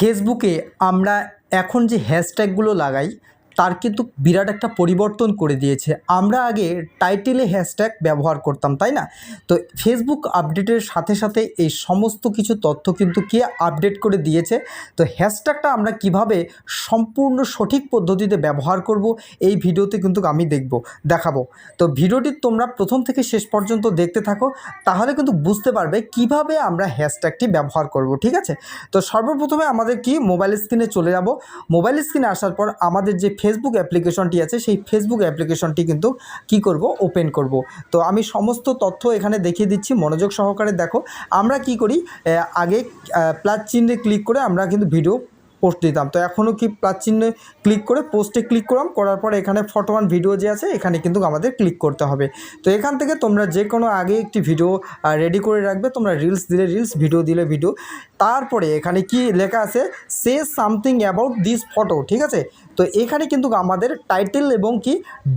ফেসবুকে আমরা এখন যে হ্যাশট্যাগুলো লাগাই তার কিন্তু বিরাট একটা পরিবর্তন করে দিয়েছে। আমরা আগে টাইটেলে হ্যাশট্যাগ ব্যবহার করতাম, তাই না? তো ফেসবুক আপডেটের সাথে সাথে এই সমস্ত কিছু তথ্য কিন্তু কে আপডেট করে দিয়েছে? তো হ্যাশট্যাগটা আমরা কীভাবে সম্পূর্ণ সঠিক পদ্ধতিতে ব্যবহার করব, এই ভিডিওতে কিন্তু আমি দেখব, দেখাবো। তো ভিডিওটি তোমরা প্রথম থেকে শেষ পর্যন্ত দেখতে থাকো, তাহলে কিন্তু বুঝতে পারবে কীভাবে আমরা হ্যাশট্যাগটি ব্যবহার করব, ঠিক আছে? তো সর্বপ্রথমে আমাদের কি? মোবাইল স্ক্রিনে চলে যাব। মোবাইল স্ক্রিনে আসার পর আমাদের যে ফেসবুক অ্যাপ্লিকেশনটি আছে, সেই ফেসবুক অ্যাপ্লিকেশনটি কিন্তু কি করব? ওপেন করব। তো আমি সমস্ত তথ্য এখানে দেখিয়ে দিচ্ছি, মনোযোগ সহকারে দেখো। আমরা কি করি? আগে প্লাস চিহ্নে ক্লিক করে আমরা কিন্তু ভিডিও পোস্ট দিতাম। তো এখনও কি প্লাস ক্লিক করে পোস্টে ক্লিক করলাম, করার পর এখানে ফটো ওয়ান ভিডিও যে আছে, এখানে কিন্তু আমাদের ক্লিক করতে হবে। তো এখান থেকে তোমরা যে কোনো আগে একটি ভিডিও রেডি করে রাখবে, তোমরা রিলস দিলে রিলস ভিডিও দিলে ভিডিও তারপরে এখানে কি লেখা আছে সে সামথিং অ্যাবাউট দিস ফটো ঠিক আছে? তো এখানে কিন্তু আমাদের টাইটেল এবং কি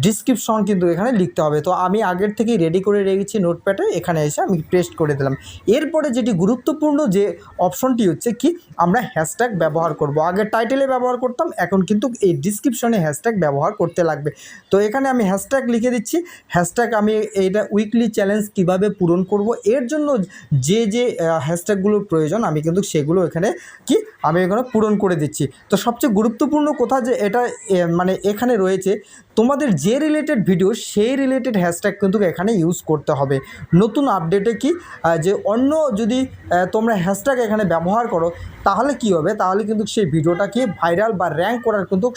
ডিসক্রিপশন কিন্তু এখানে লিখতে হবে। তো আমি আগের থেকেই রেডি করে রেখেছি নোটপ্যাডে এখানে এসে আমি পেস্ট করে দিলাম। এরপরে যেটি গুরুত্বপূর্ণ যে অপশনটি হচ্ছে কি, আমরা হ্যাশট্যাগ ব্যবহার করব। আগে টাইটেলে ব্যবহার করতাম, এখন কিন্তু এই ডিসক্রিপশনে হ্যাশট্যাগ ব্যবহার করতে লাগবে। তো এখানে আমি হ্যাশট্যাগ লিখে দিচ্ছি। হ্যাশট্যাগ আমি এইটা উইকলি চ্যালেঞ্জ কীভাবে পূরণ করব, এর জন্য যে যে হ্যাশট্যাগুলোর প্রয়োজন, আমি কিন্তু সেগুলো এখানে কি, আমি এখানে পূরণ করে দিচ্ছি। তো সবচেয়ে গুরুত্বপূর্ণ কথা যে এটা মানে এখানে রয়েছে, তোমাদের যে রিলেটেড ভিডিও সেই রিলেটেড হ্যাশট্যাগ কিন্তু এখানে ইউজ করতে হবে। নতুন আপডেটে কি যে অন্য যদি তোমরা হ্যাশট্যাগ এখানে ব্যবহার করো, তাহলে কি হবে? তাহলে কিন্তু সেই ভিডিওটাকে ভাইরাল বা র্যাঙ্ক করার কিন্তু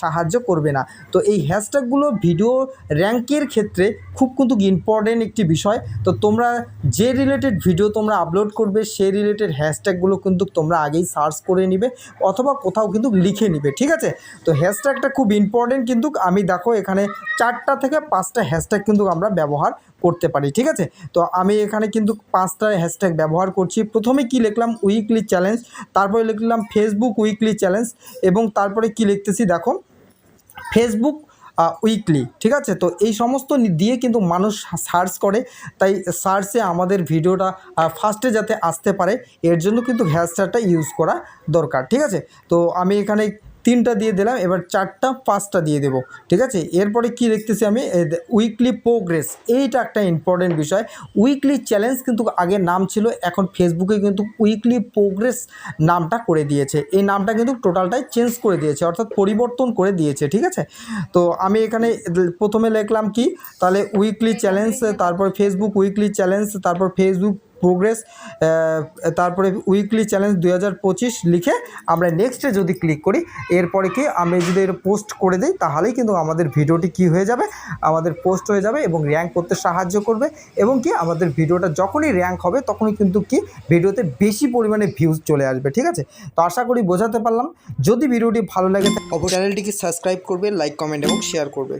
সাহায্য করবে না। তো এই হ্যাশট্যাগুলো ভিডিও র্যাঙ্কের ক্ষেত্রে খুব কিন্তু ইম্পর্টেন্ট একটি বিষয়। তো তোমরা যে রিলেটেড ভিডিও তোমরা আপলোড করবে, সেই রিলেটেড হ্যাশট্যাগুলো কিন্তু তোমরা আগেই সার্চ করে নিবে অথবা কোথাও কিন্তু লিখে নিবে, ঠিক আছে? তো হ্যাশট্যাগটা খুব ইম্পর্টেন্ট কিন্তু আমি দেখো এখানে চারটা থেকে পাঁচটা হ্যাশট্যাগ কিন্তু আমরা ব্যবহার করতে পারি, ঠিক আছে? তো আমি এখানে কিন্তু পাঁচটা হ্যাশট্যাগ ব্যবহার করছি। প্রথমে কি লিখলাম? উইকলি চ্যালেঞ্জ তারপরে লিখলাম ফেসবুক উইকলি চ্যালেঞ্জ এবং তারপরে কি লিখতেছি দেখো? ফেসবুক উইকলি ঠিক আছে? তো এই সমস্ত দিয়ে কিন্তু মানুষ সার্চ করে, তাই সার্চে আমাদের ভিডিওটা ফার্স্টে যাতে আসতে পারে, এর জন্য কিন্তু হ্যাশট্যাগটা ইউজ করা দরকার, ঠিক আছে? তো আমি এখানে তিনটা দিয়ে দিলাম, এবার চারটা, পাঁচটা দিয়ে দেবো, ঠিক আছে? এরপরে কি দেখতেছি আমি? উইকলি প্রোগ্রেস এইটা একটা ইম্পর্টেন্ট বিষয়। উইকলি চ্যালেঞ্জ কিন্তু আগে নাম ছিল, এখন ফেসবুকে কিন্তু উইকলি প্রোগ্রেস নামটা করে দিয়েছে। এই নামটা কিন্তু টোটালটাই চেঞ্জ করে দিয়েছে, অর্থাৎ পরিবর্তন করে দিয়েছে, ঠিক আছে? তো আমি এখানে প্রথমে লিখলাম কি? তাহলে উইকলি চ্যালেঞ্জ তারপর ফেসবুক উইকলি চ্যালেঞ্জ তারপর ফেসবুক প্রোগ্রেস তারপরে উইকলি চ্যালেঞ্জ দু হাজার পঁচিশ লিখে আমরা নেক্সটে যদি ক্লিক করি, এরপরে কি আমরা যদি এর পোস্ট করে দিই, তাহলেই কিন্তু আমাদের ভিডিওটি কি হয়ে যাবে? আমাদের পোস্ট হয়ে যাবে এবং র্যাঙ্ক করতে সাহায্য করবে এবং কি আমাদের ভিডিওটা যখনই র্যাঙ্ক হবে, তখনই কিন্তু কি ভিডিওতে বেশি পরিমাণে ভিউজ চলে আসবে, ঠিক আছে? তো আশা করি বোঝাতে পারলাম। যদি ভিডিওটি ভালো লাগে অবশ্যই চ্যানেলটিকে সাবস্ক্রাইব করবে লাইক কমেন্ট এবং শেয়ার করবে।